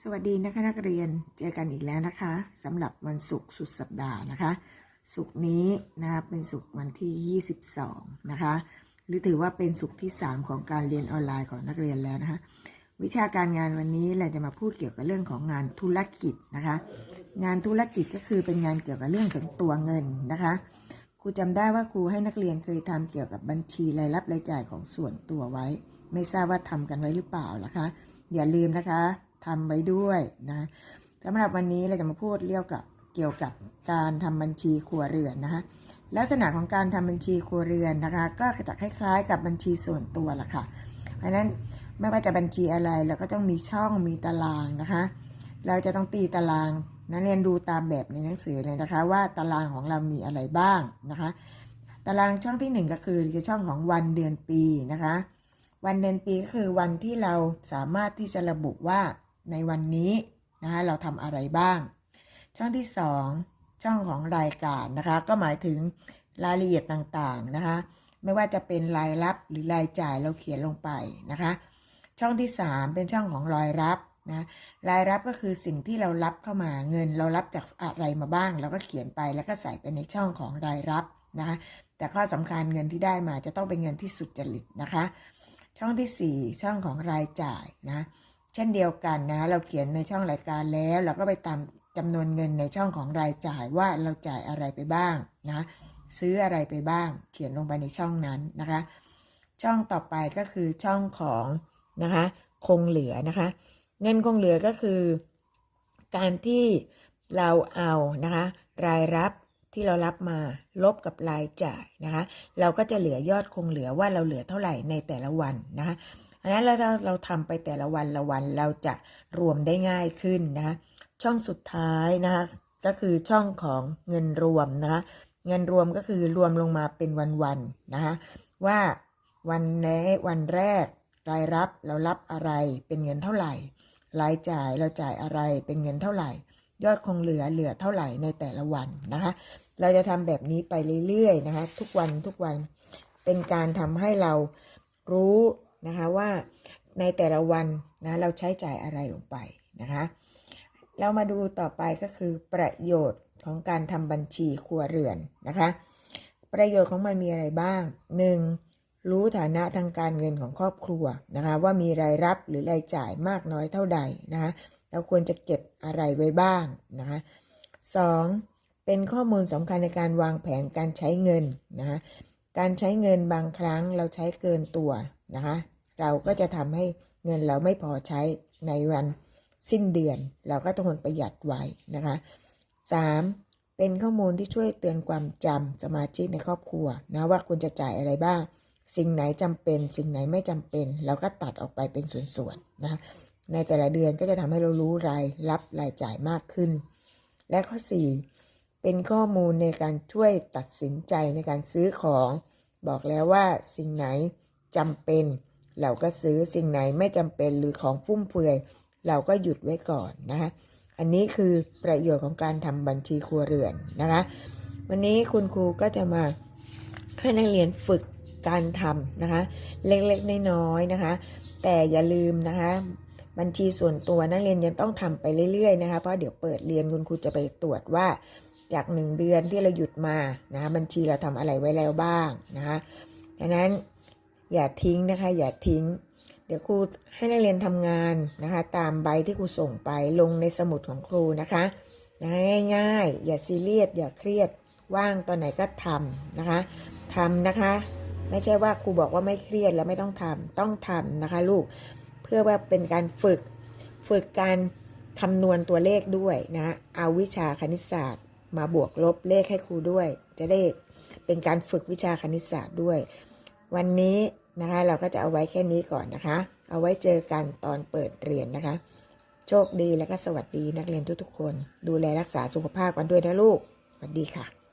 สวัสดีนะคะนักเรียนเจอกันอีกแล้วนะคะสำหรับวันศุกร์สุดสัปดาห์นะคะศุกร์นี้นะคะเป็นศุกร์วันที่ 22 นะคะหรือถือว่าเป็นศุกร์ที่ 3 ของการเรียนออนไลน์ของนักเรียนแล้วนะคะวิชาการงานวันนี้เราจะมาพูดเกี่ยวกับเรื่องของงานธุรกิจนะคะงานธุรกิจก็คือเป็นงานเกี่ยวกับเรื่องของตัวเงินนะคะครูจำได้ว่าครูให้นักเรียนเคยทำเกี่ยวกับบัญชีรายรับรายจ่ายของส่วนตัวไว้ ไม่ทราบว่าทำกันไว้หรือเปล่านะคะอย่าลืมนะคะ ทำไว้ด้วยนะสำหรับวันนี้เราจะมาพูดเรื่องกับเกี่ยวกับการทำบัญชีครัวเรือนนะคะลักษณะของการทำบัญชีครัวเรือนนะคะ ก็จะคล้ายๆ กับบัญชีส่วนตัวละค่ะ เพราะฉะนั้นไม่ว่าจะบัญชีอะไรเราก็ต้องมีช่องมีตารางนะคะ เราจะต้องตีตารางนักเรียนดูตามแบบในหนังสือเลยนะคะ ว่าตารางของเรามีอะไรบ้างนะคะ ตารางช่องที่หนึ่งก็คือคือช่องของวันเดือนปีนะคะ วันเดือนปีก็คือวันที่เราสามารถที่จะระบุว่า ในวันนี้นะคะเราทำอะไรบ้าง ช่องที่สองช่องของรายการนะคะก็หมายถึงรายละเอียดต่างๆนะคะไม่ว่าจะเป็นรายรับหรือรายจ่ายเราเขียนลงไปนะคะ ช่องที่ 3 เป็นช่องของรายรับนะรายรับก็คือสิ่งที่เรารับเข้ามาเงิน เรารับจากอะไรมาบ้างเราก็เขียนไปแล้วก็ใส่ไปในช่องของรายรับนะคะแต่ข้อสำคัญเงินที่ได้มาจะต้องเป็นเงินที่สุจริตนะคะ ช่องที่ 4 ช่องของรายจ่ายนะ เช่นเดียวกันนะ เราเขียนในช่องรายการแล้ว เราก็ไปตามจำนวนเงินในช่องของรายจ่ายว่าเราจ่ายอะไรไปบ้างนะ ซื้ออะไรไปบ้าง เขียนลงไปในช่องนั้นนะคะ ช่องต่อไปก็คือช่องของนะคะ คงเหลือนะคะ เงินคงเหลือก็คือ การที่เราเอานะคะ รายรับที่เรารับมาลบกับรายจ่ายนะคะ เราก็จะเหลือยอดคงเหลือว่าเราเหลือเท่าไหร่ในแต่ละวันนะคะ อันนั้นเราเราทำไปแต่ละวันละวันเราจะรวมได้ง่ายขึ้นนะช่องสุดท้ายนะคะก็คือช่องของเงินรวมนะคะเงินรวมก็คือรวมลงมาเป็นวันๆนะคะว่าวันแรกวันแรกรายรับเรารับอะไรเป็นเงินเท่าไหร่ รายจ่ายเราจ่ายอะไรเป็นเงินเท่าไหร่ ยอดคงเหลือเหลือเท่าไหร่ในแต่ละวันนะคะ เราจะทำแบบนี้ไปเรื่อยๆนะคะทุกวันทุกวันเป็นการทำให้เรารู้ นะคะว่าในแต่ละวันนะเราใช้จ่ายอะไรลงไปนะคะ เรามาดูต่อไปก็คือประโยชน์ของการทำบัญชีครัวเรือนนะคะ ประโยชน์ของมันมีอะไรบ้าง 1. รู้ฐานะทางการเงินของครอบครัวนะคะว่ามีรายรับหรือรายจ่ายมากน้อยเท่าใดนะคะเราควรจะเก็บอะไรไว้บ้างนะคะสองเป็นข้อมูลสำคัญในการวางแผนการใช้เงินนะคะการใช้เงินบางครั้งเราใช้เกินตัวนะคะ เราก็จะทำให้เงินเราไม่พอใช้ในวันสิ้นเดือน เราก็ต้องประหยัดไว้นะคะ 3. เป็นข้อมูลที่ช่วยเตือนความจำสมาชิกในครอบครัวนะว่าคุณจะจ่ายอะไรบ้าง สิ่งไหนจำเป็น สิ่งไหนไม่จำเป็น เราก็ตัดออกไปเป็นส่วนๆนะคะในแต่ละเดือนก็จะทำให้เรารู้รายรับรายจ่ายมากขึ้น และข้อ 4 เป็นข้อมูลในการช่วยตัดสินใจในการซื้อของ บอกแล้วว่าสิ่งไหนจำเป็น เราก็ซื้อสิ่งไหนไม่จำเป็นหรือของฟุ่มเฟือย เราก็หยุดไว้ก่อนนะคะอันนี้คือประโยชน์ของการทำบัญชีครัวเรือนนะคะ วันนี้คุณครูก็จะมาให้นักเรียนฝึกการทำนะคะ เล็กๆน้อยๆนะคะ แต่อย่าลืมนะคะ บัญชีส่วนตัวนักเรียนยังต้องทำไปเรื่อยๆนะคะเพราะเดี๋ยวเปิดเรียนคุณครูจะไปตรวจว่าจากหนึ่งเดือนที่เราหยุดมานะคะบัญชีเราทำอะไรไว้แล้วบ้างนะคะดังนั้น อย่าทิ้งนะคะ อย่าทิ้ง เดี๋ยวครูให้นักเรียนทำงานนะคะ ตามใบที่ครูส่งไปลงในสมุดของครูนะคะนะคะง่ายๆ อย่าซีเรียสอย่าเครียดว่างตอนไหนก็ทำนะคะทำนะคะ ไม่ใช่ว่าครูบอกว่าไม่เครียดแล้วไม่ต้องทำต้องทำนะคะ ลูกเพื่อว่าเป็นการฝึกฝึกการคำนวณตัวเลขด้วยนะเอาวิชาคณิตศาสตร์ มาบวกลบเลขให้ครูด้วย จะได้เป็นการฝึกวิชาคณิตศาสตร์ด้วย วันนี้นะคะเราก็จะเอาไว้แค่นี้ก่อนนะคะ เอาไว้เจอกันตอนเปิดเรียนนะคะ โชคดีและก็สวัสดีนักเรียนทุกๆคน ดูแลรักษาสุขภาพกันด้วยนะลูกสวัสดีค่ะ